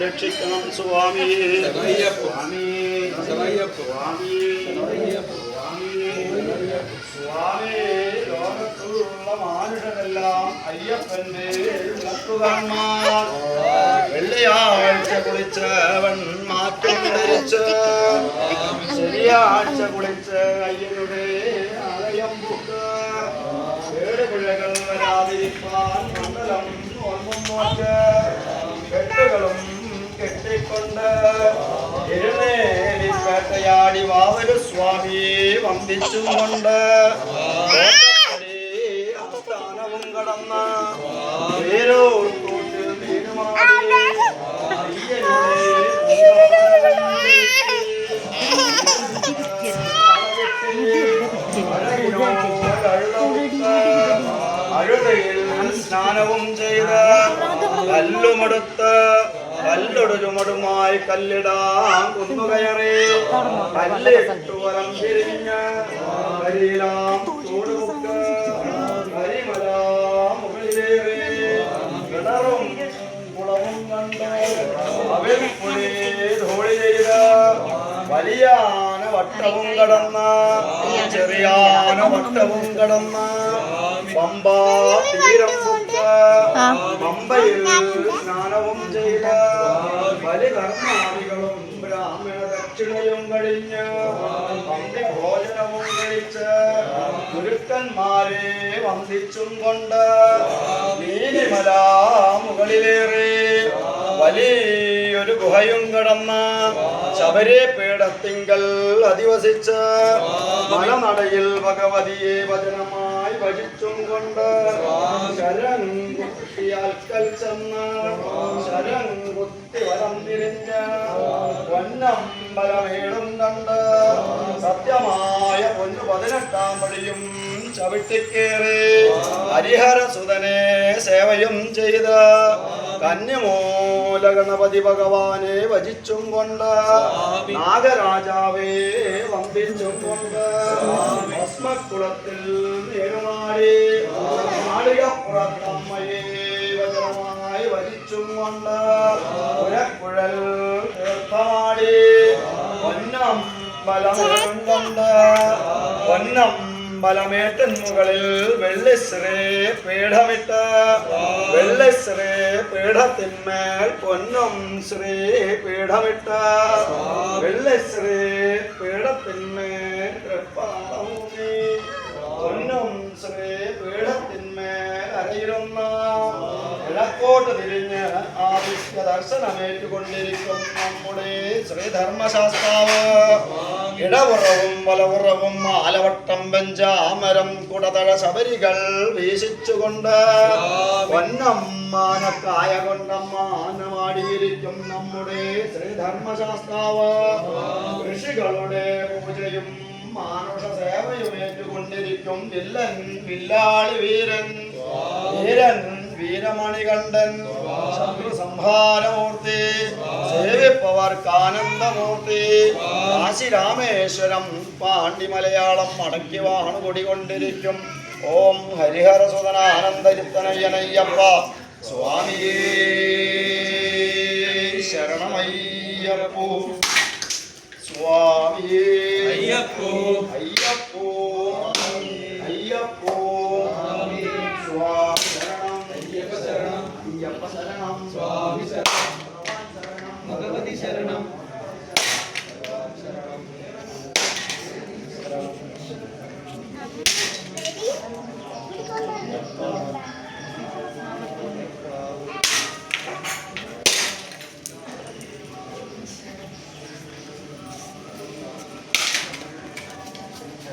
രക്ഷിക്കണം സ്വാമിയെ സ്വാമി. സ്വാമി സ്വാമി ലോകത്തുള്ള മാനുഷരെല്ലാം അയ്യപ്പന്റെ നട്ടുകന്മാർ വെള്ളിയാഴ്ച കുളിച്ചവൻ മാറ്റം ധരിച്ച് ശനിയാഴ്ച കുളിച്ച് അയ്യനുടെ ആലയം പുക്ക് കേടുപിഴകൾ വരാതിരിക്കാൻ മണ്ഡലം നോക്ക് കെട്ടുകളും കെട്ടിക്കൊണ്ട് എഴുന്നേലി വേട്ടയാടി വാവരു സ്വാമിയെ വന്ദിച്ചും കൊണ്ട് ആസ്ഥാനവും കടന്ന് സ്നാനവും ചെയ്ത് കല്ലുമെടുത്ത് കല്ലൊടുരുമടുമായി കല്ലിടാം കുന്നുകയറി. കല്ലിട്ടു വരം തിരിഞ്ഞ് കരിയിലാം ചൂടുമുക്ക് കരിമലാം മുകളിലേറി കിണറും കുളവും കണ്ട്. അവൽ പുളി ധോളി ചെയ്ത് വലിയാന വട്ടവും കടന്ന ചെറിയാന വട്ടവും കടന്ന പമ്പ തീരം പമ്പയിൽ സ്നാനവും ചെയ്ത് ബലികർമാദികളും ബ്രാഹ്മണ ദക്ഷിണയും കഴിഞ്ഞ് പമ്പി ഭോജനവും കഴിച്ച് ഗുരുക്കന്മാരെ വന്ദിച്ചും കൊണ്ട് നീലിമല മുകളിലേറി വലിയൊരു ഗുഹയും കടന്ന ശബരി പീഠത്തിങ്കൽ അധിവസിച്ച മലനടയിൽ ഭഗവതിയെ വചനമായി ഭജിച്ചും കൊണ്ട് ശരം കുത്തിയാൽക്കൽ ചെന്ന് ശരം കുത്തി വരം തിരിഞ്ഞ് പൊന്നമ്പലമേടും കണ്ട് സത്യമായ പൊന്നു പതിനെട്ടാം പടിയും ചവിട്ടിക്കേറി ഹരിഹരസുതനെ സേവയും ചെയ്ത് കന്യമൂല ഗണപതി ഭഗവാനെ ഭജിച്ചും കൊണ്ട് നാഗരാജാവേ വമ്പിച്ചും കൊണ്ട് ഭസ്മക്കുളത്തിൽ നീരുമാടി മാളികപ്പുറത്തമ്മയെ വചനമായി വജിച്ചും കൊണ്ട് പുരക്കുഴൽ തീർത്ഥമാടി പൊന്നം മുകളിൽ വെള്ളിശ്രീ പീഠമിട്ട്. വെള്ളിശ്രീ പീഠത്തിന്മേൽ പൊന്നും ശ്രീ പീഠമിട്ട വെള്ളശ്രീ പീഠത്തിന്മേൽ പൊന്നും ശ്രീ പീഠത്തിന്മേൽ അറിയിരുന്ന ഇളക്കോട്ട് തിരിഞ്ഞ് ദർശനമേറ്റുകൊണ്ടിരിക്കും നമ്മുടെ ശ്രീധർമ്മശാസ്താവ് ഇടവുറവും വലവുറവും ആലവട്ടം വെഞ്ചാമരം കുടതഴ ശബരികൾ വീശിച്ചുകൊണ്ട് പൊന്നമ്മാനക്കായ കൊണ്ടമ്മാനമാടിയിരിക്കും നമ്മുടെ ശ്രീധർമ്മശാസ്താവ് ഋഷികളുടെ പൂജയും മാനുഷ സേവയും ഏറ്റുകൊണ്ടിരിക്കും. വില്ലൻ വില്ലാളി വീരൻ. വീരൻ വീരമണികണ്ഠൻ ശത്രു സംഹാരമൂർത്തി സേവിപ്പവർക്ക് ആനന്ദമൂർത്തി കാശി രാമേശ്വരം പാണ്ഡി മലയാളം മടക്കി വാണു കൊടികൊണ്ടിരിക്കും ഓം ഹരിഹര സുതനാനന്ദരിത്തനയ്യനയ്യപ്പ സ്വാമിയേ ശരണമയ്യപ്പോ. സ്വാമിയേ അയ്യപ്പോ. അയ്യപ്പോ. ஐயப்ப சரணம் சுவாமி சரணம் பகவதி சரணம்